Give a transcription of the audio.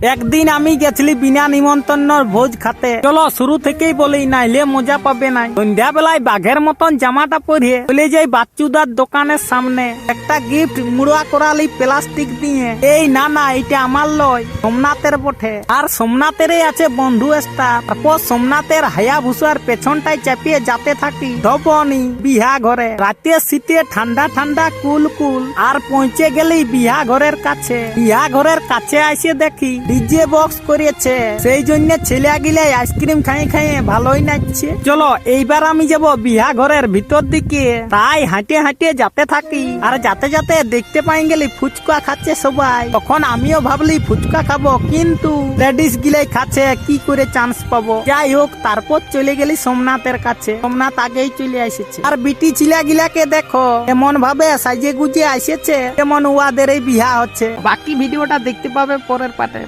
একদিন আমি গেছিলি বিনা নিমন্ত্রণর ভোজ খাতে। চলো শুরু থেকেই বলি নাইলে মজা পাবে নাই। সন্ধ্যা বেলায় বাঘের মতন জামাটা পরিয়ে চলে যাই বাচ্চুদার দোকানের সামনে। একটা গিফট মুড়া করালি প্লাস্টিক দিয়ে। এই না না এটা আমার লয়, সোমনাথের বটে। আর সোমনাথেরই আছে বন্ধু স্টার তারপর সোমনাথের হায়া ভুষার পেছনটায় চাপিয়ে যাতে থাকি। ধবনি, বিহা ঘরে। রাতে শীতে ঠান্ডা ঠান্ডা, কুল কুল। আর পৌঁছে গেলেই বিহা ঘরের কাছে। বিহা ঘরের কাছে এসে দেখি ডিজে বক্স করেছে। সেই জন্য ছেলে গিলে আইসক্রিম খাই খাইয়ে ভালোই নাচছে। চলো, এইবার আমি যাব বিহা ঘরের ভিতর দিকে। তাই হাঁটে হাঁটে যাতে থাকি। আর যাতে যাতে দেখতে পাই গেলি ফুচকা খাচ্ছে সবাই। তখন আমিও ভাবলি ফুচকা খাব, কিন্তু লেডিস গিলাই খাচ্ছে, কি করে চান্স পাবো? যাই হোক, তারপর চলে গেলি সোমনাথের কাছে। সোমনাথ আগেই চলে এসেছে। আর বিটি ছিলা গিলাকে দেখো এমন ভাবে সাজে গুজে আসেছে যেমন উয়াদের এই বিহা হচ্ছে। বাকি ভিডিওটা দেখতে পাবে পরের পাটে